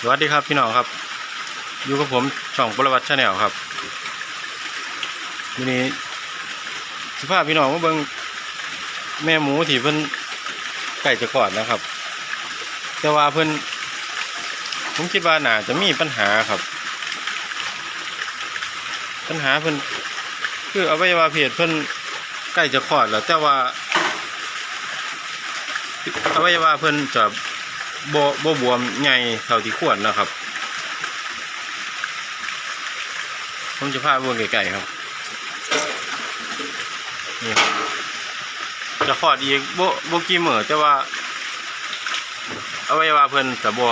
สวัสดีครับพี่น้องครับ อยู่กับผมช่องปรวัติชาแนลครับวันนี้สภาพพี่น้องมาเบิ่งแม่หมูที่เพิ่นไก่จะกอดนะครับ แต่ว่าเพิ่นผมคิดว่าหนาจะมีปัญหาครับ ปัญหาเพิ่นคืออวัยวะเพศเพิ่นใกล้จะคลอดแล้วแต่ว่าอวัยวะเพิ่นจะ บ่บ่บวมใหญ่เท่าที่ควรนะครับ ผมจะพาบิ่งไกลๆครับ นี่จะคลอดอีกบ่บ่กี่มื้อแต่ว่าอวัยวะเพิ่นจะบ่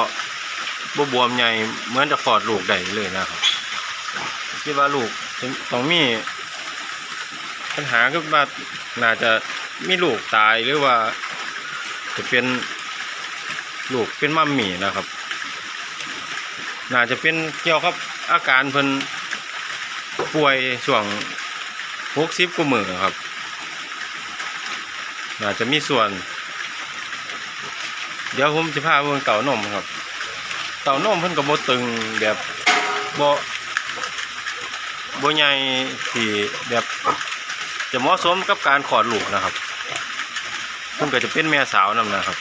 บ่บวมใหญ่เหมือนจะคลอดลูกได้เลยนะครับคิดว่าลูกต้องมีปัญหาคือว่าน่าจะมีลูกตายหรือว่าจะเป็น ลูกเป็นมัมมี่นะครับ น่าจะเป็นเกี่ยวกับอาการเพิ่นป่วยช่วงหกสิบกว่ามือครับ น่าจะมีส่วน เดี๋ยวผมจะพาเบิ่งเต่านมครับ เต่านมเพิ่นก็บ่ตึงแบบบ่บ่ใหญ่ที่แบบจะเหมาะสมกับการขอดลูกนะครับเพิ่นก็จะเป็นแม่สาวนํนะครับ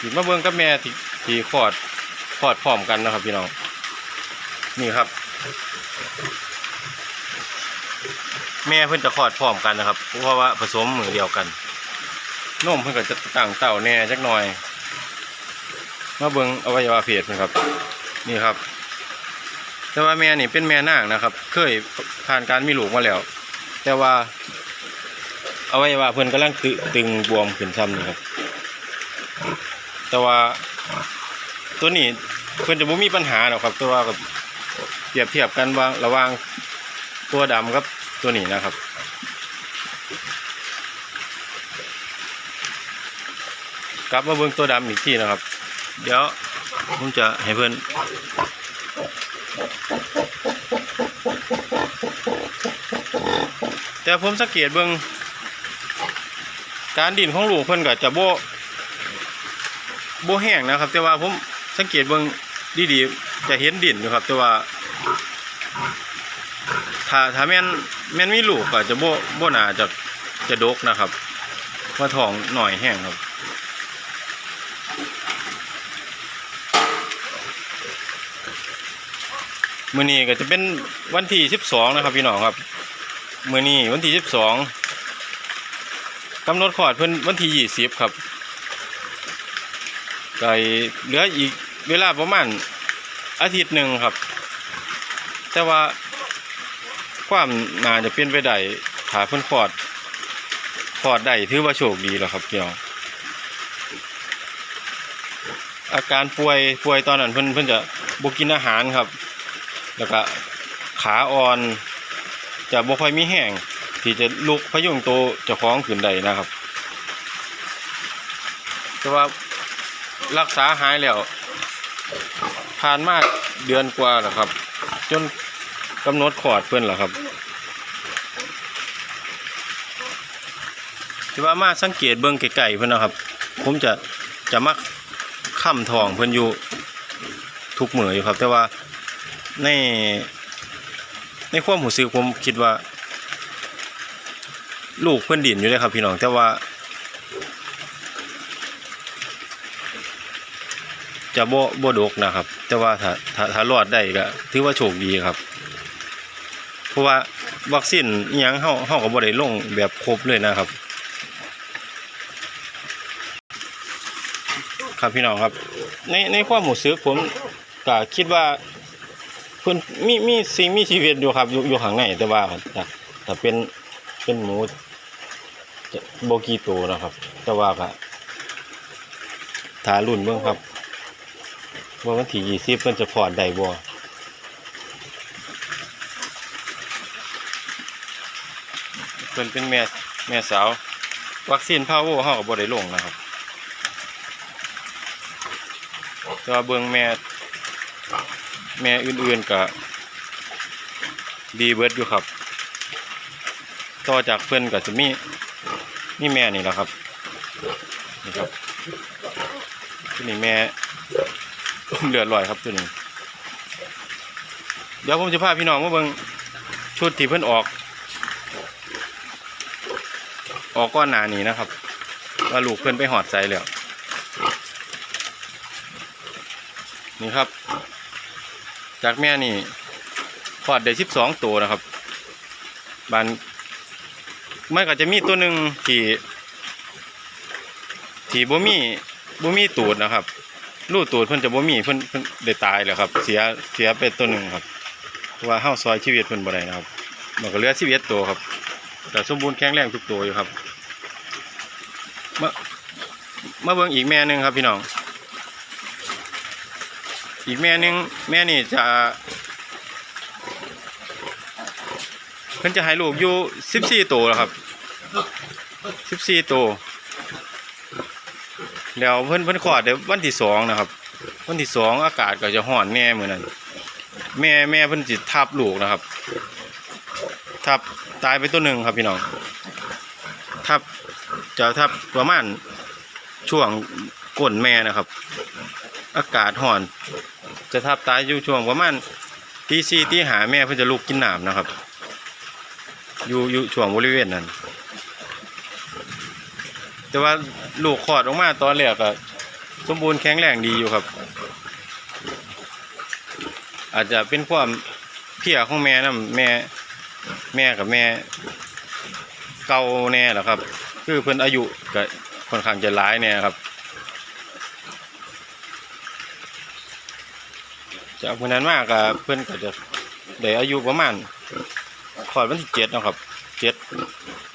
สิมาเบิ่งกับแม่ที่ที่คลอดคลอดพร้อมกันนะครับ พี่น้อง นี่ครับ แม่เพิ่นจะคลอดพร้อมกันนะครับเพราะว่าผสมมือเดียวกันนมเพิ่นก็จะต่างเต่าแน่จักหน่อย มาเบิ่งอวัยวะเพศเพิ่นครับ นี่ครับ แต่ว่าแม่นี่เป็นแม่นางนะครับ เคยผ่านการมีลูกมาแล้ว แต่ว่าอวัยวะเพิ่นกำลังตึตึงบวมขึ้นซ้ำนี่ครับ แต่ว่าตัวนี้เพิ่อนจะบ่มีปัญหาหรอกครับ แต่ว่ากับเปรียบเทียบกันว่าระหว่างตัวดำกับตัวนี้นะครับกลับมาเบิ่งตัวดำอีกทีนะครับ เดี๋ยวผมจะให้เพื่อนแต่ผมสังเกตเบิ่งการดินของลูกเพิ่อนก็จะโบ โบแห้งนะครับ แต่ว่าผมสังเกตเบิ่งดีๆจะเห็นดินอยู่ครับ แต่ว่า ถ้าถ้าแม่นแม่นมีลูกก็จะโบโบนาจะจะดกนะครับว่าทองหน่อยแห้งครับมื้อนี้ก็จะเป็นวันที่12นะครับพี่น้องครับมื้อนี้วันที่12กำหนดคลอดเพิ่นวันที่20ครับ ก็เหลืออีกเวลาประมาณอาทิตย์หนึ่งครับ แต่ว่าความน่าจะเป็นไปได้ถ้าเพิ่นคอดคอดได้ถือว่าโชคดีแล้วครับพี่น้องอาการป่วยป่วยตอนนั้นเพิ่นเพิ่นจะบกินอาหารครับ แล้วก็ขาอ่อน จะบ่ค่อยมีแห้งที่จะลุกพยุงตัวจะคล้องขึ้นได้นะครับ แต่ว่า รักษาหายแล้วผ่านมาเดือนกว่าแล้วครับ จนกำหนดขอดเพิ่อนแล้วครับที่ว่ามาสังเกตเบิ่งไกลๆเพิ่อนนะครับ ผมจะจะมักค้ำทองเพิ่อนอยู่ทุกเหมืออยู่ครับ แต่ว่าในในความหูสึกผมคิดว่า ลูกเพื่อนดินอยู่เลยครับพี่น้องแต่ว่า จะบ่บ่ดกนะครับ แต่ว่าถ้าถ้าถ้ารอดได้ก็ถือว่าโชคดีครับ เพราะว่าวัคซีนอิหยังเฮาเฮาก็บ่ได้ลงแบบครบเลยนะครับ ครับพี่น้องครับ ในในความหูสึกผมก็คิดว่าเพิ่นมีมีสิ่งมีชีวิตอยู่ครับอยู่อยู่ข้างในแต่ว่าถ้าถ้าเป็นเป็นหมูโบกีโตนะครับ แต่ว่าก็ถารุ่นเบิ่งครับ ว่าวันที่ยี่สิบเพิ่นจะพอดได้บ่เพิ่นเป็นแม่แม่สาว วัคซีนพาโวอร์เฮาก็บ่ได้ลงนะครับแต่ว่าเบิ่งแม่แม่อื่นๆก็ดีเบิร์ดอยู่ครับ ต่อจากเพื่อนก็จะมีมีแม่นี่แหละครับ นี่ครับนี่แม่ เลือดลอยครับตัวนี้ เดี๋ยวผมจะพาพี่น้องมาเบิ่งชุดที่เพิ่นออก ออกก้อนหนานี้นะครับว่าลูกเพิ่นไปหอดใส่แล้วนี่ครับ จากแม่นี่คลอดได้สิบสองตัวนะครับบานมันก็จะมีตัวหนึ่งที่ที่บ่มีบ่มีตูดนะครับ ลูกตูดเพิ่นจะบ่มีเพิ่นเพิ่นได้ตายแล้วครับ เสียเสียไปตัวหนึ่งครับเพราะว่าเฮาซอยชีวิตเพิ่นบ่ได้นะครับ มันก็เหลือชีวิตตัวครับ แต่สมบูรณ์แข็งแรงทุกตัวอยู่ครับมามาเบิ่งอีกแม่หนึงครับพี่น้อง อีกแม่หนึงแม่นี่จะเพิ่นจะให้ลูกอยู่14ตัวแล้วครับ 14ตัว แล้วเพิ่นเพิ่นคลอดเดี๋ยววันที่สองนะครับ วันที่สองอากาศก็จะร้อนแน่เหมือนนั้นแม่แม่เพิ่นจิตทับลูกนะครับ ทับตายไปตัวหนึ่งครับพี่น้อง ทับจะทับประมาณช่วงก้นแม่นะครับ อากาศร้อน จะทับตายอยู่ช่วงประมาณตีสี่ตีหาแม่เพิ่นจะลุกกินน้ำนะครับ อยู่อยู่ช่วงบริเวณนั้น แต่ว่าลูกคลอดออกมาตอนแรกก็สมบูรณ์แข็งแรงดีอยู่ครับ อาจจะเป็นความเพียของแม่นะแม่แม่กับแม่ เก่าแน่แหละครับ คือเพิ่นอายุก็ค่อนข้างจะหลายแน่ครับจากเพิ่นนั้นมากก็เพิ่นก็จะได้อายุประมาณคลอดวันที่เจ็ดนะครับเจ็ด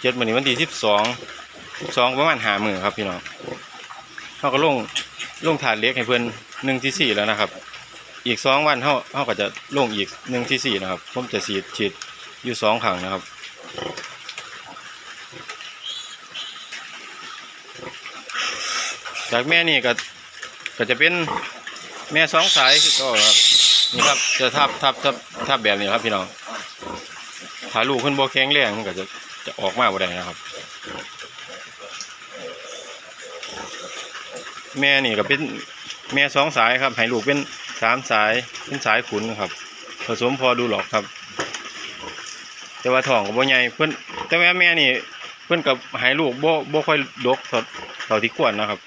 เจ็ดวันนี้วันที่สิบสอง สองประมาณหาหมื่นครับพี่น้องเขาก็ลงลงถาดเล็กให้เพื่อนหนึ่งที่สี่แล้วนะครับ อีกสองวันเขาเขาก็จะลงอีกหนึ่งที่สี่นะครับ ผมจะฉีดฉีดอยู่สองครั้งนะครับจากแม่นี่ก็ก็จะเป็นแม่สองสายคือก็ครับนี่ครับจะทับทับทับทับแบบนี้ครับพี่น้องถ้าลูกเพิ่นบ่แข็งแรงมันก็จะจะออกมาบ่ได้นะครับ แม่นี่ก็เป็นแม่สองสายครับให้ลูกเป็นสามสายเป็นสายขุนครับ ผสมพอดูหรอกครับ แต่ว่าท้องก็บ่ใหญ่เพิ่อนแต่ว่าแม่นี่เพิ่อนกับให้ลูกบ่บ่ค่อยดกเท่าเท่าที่ควรนะครับ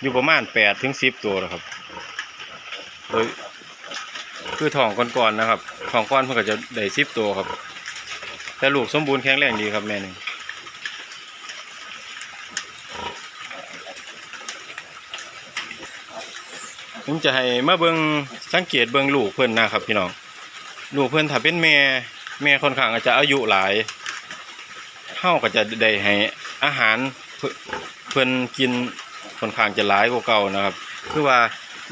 อยู่ประมาณแปดถึงสิบตัวนะครับโดยคือท้องก่อนๆนะครับท้องก่อนเพิ่นก็จะได้สิบตัวครับ แต่ลูกสมบูรณ์แข็งแรงดีครับแม่นี่ ผมจะให้มาเบิงสังเกตเบิงลูกเพิ่อนนะครับพี่น้องลูกเพิ่อนถ้าเป็นแม่แม่ค่อนข้างอาจจะอายุหลายเฮาก็จะได้ให้อาหารเพิ่นเพิ่นกินค่อนข้างจะหลายกว่าเก่านะครับ คือว่า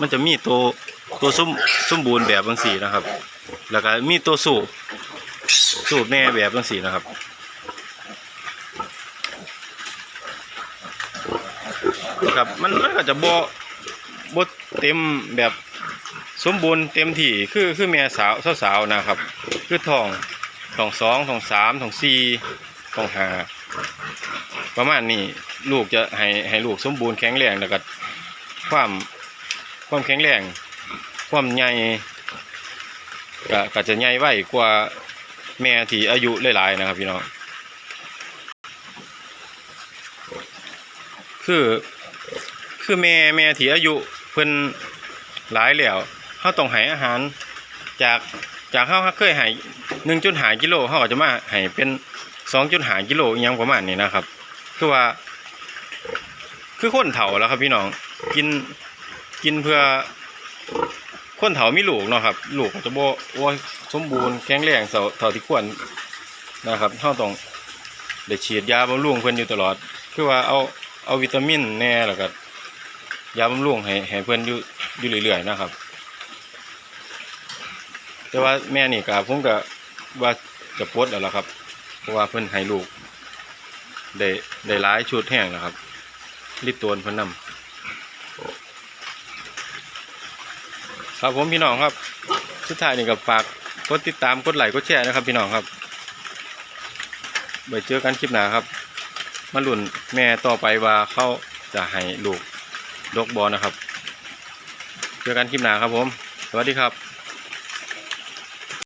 มันจะมีตัวตัวสมสมบูรณ์แบบบางสีนะครับ แล้วก็มีตัวสูบสูบแน่แบบบางสีนะครับครับมันมันก็จะบ่ บ่เต็มแบบสมบูรณ์เต็มที่คือคือแม่สาวสาวนะครับ คือทองทองสองทองสามทองสี่ทองห้าประมาณนี้ลูกจะให้ให้ลูกสมบูรณ์แข็งแรงแล้วก็ความความแข็งแรง ความใหญ่ก็ก็จะใหญ่ไวกว่าแม่ที่อายุหลายๆนะครับพี่น้องคือคือแม่แม่ที่อายุ เพิ่นหลายแล้วเฮาต้องให้อาหารจากจากเฮาเคยให้1.5กิโลเฮาก็จะมาให้เป็น2.5กิโลอีหยังประมาณนี้นะครับ คือว่า คือคนเฒ่าแล้วครับพี่น้องกินกินเพื่อคนเฒ่ามีลูกเนาะครับลูกจะบ่บ่สมบูรณ์แข็งแรงเท่าเท่าที่ควรนะครับเฮาต้องได้ฉีดยาบำรุงเพิ่นอยู่ตลอด คือว่าเอาเอาวิตามินแน่แล้วก็ ยาบำรุงให้ให้เพื่อนอยู่อยู่เรื่อยๆนะครับ แต่ว่าแม่นี่ก็ผมก็ว่าจะปลดแล้วล่ะครับ เพราะว่าเพิ่อนให้ลูก ได้ได้หลายชุดแห้งแล้วครับรีบตัวเพิ่นนำครับผมพี่น้องครับ สุดท้ายนี่ก็ฝากกดติดตามกดไลค์กดแชร์นะครับ พี่น้องครับไว้เจอกันคลิปหน้าครับ มาลุ่นแม่ต่อไปว่าเขาจะให้ลูก ดกบอนะครับเจอกันคลิปหน้าครับผม สวัสดีครับ